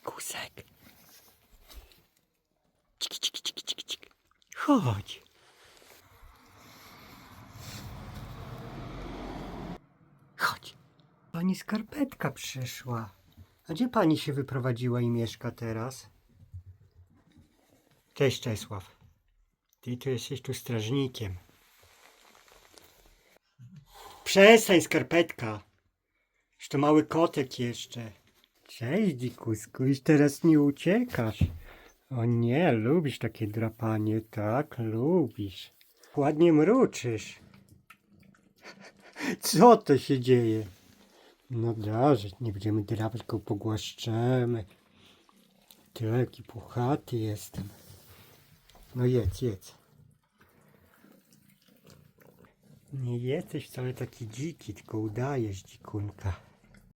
dzikusek. Cik, cik, cik, cik, cik. Chodź. Chodź. Pani skarpetka przyszła. A gdzie pani się wyprowadziła i mieszka teraz? Cześć Czesław. Ty tu jesteś tu strażnikiem. Przestań skarpetka. Już to mały kotek jeszcze. Cześć dzikusku, już teraz nie uciekasz. O nie, lubisz takie drapanie, tak? Lubisz. Ładnie mruczysz. Co to się dzieje? No dobrze, nie będziemy drapać, tylko pogłaszczemy. Taki puchaty jestem. No jedz, jedz. Nie jesteś wcale taki dziki, tylko udajesz dzikunka.